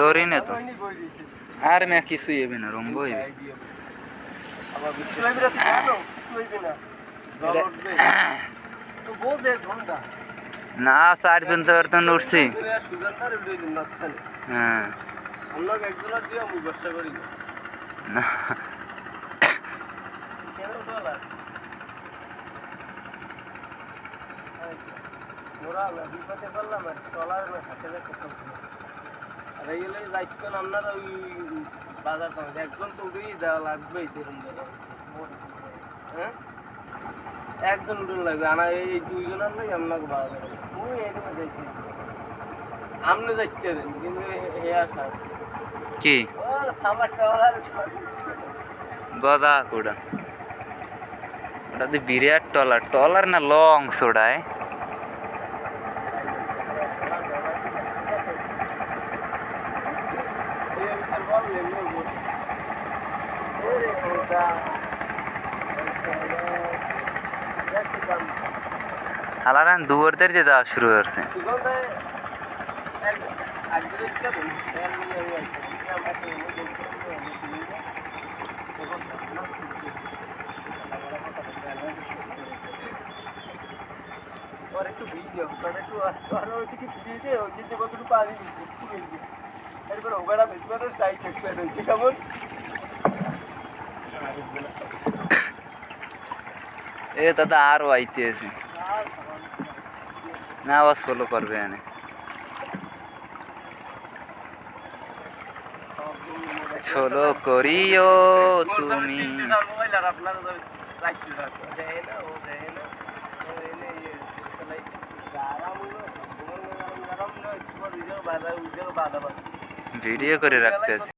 দৌড়ি না তো আর মে কিছু ইয়ে না রম্ব হইবে না চারজন চারজন উঠছি। হ্যাঁ। না। বিপদে করলাম আর টলার হাতে আর এই হলে আপনার ওই বাজার টাউন একজন তো উঠেই দেওয়া লাগবে সেরকম হ্যাঁ? একজন উঠে লাগবে। আনা এই দুইজন আনলেই আপনাকে বাজার ওই এরকম যাইতে আপনি যাইতে দেন কিন্তু হে আসা। কি? গদা কুড়া ওটা। বিরাট টলার। টলার না লং সোডায় হালারান দুয়ারদের যে দেওয়া শুরু করছে और একটু ভিজে ওখানে একটু আর ওইদিকে ভিজে ওই যে কতটুকু পানি একটু ভিজে এরপর ওখানে বেশি করে সাইড দেখতে রয়েছে কেমন? এ দাদা আরও আইতে আছে। না আওয়াজ ফলো করবে এনে। ছোলো করিও তুমি। আপনার ভিডিও করে রাখতে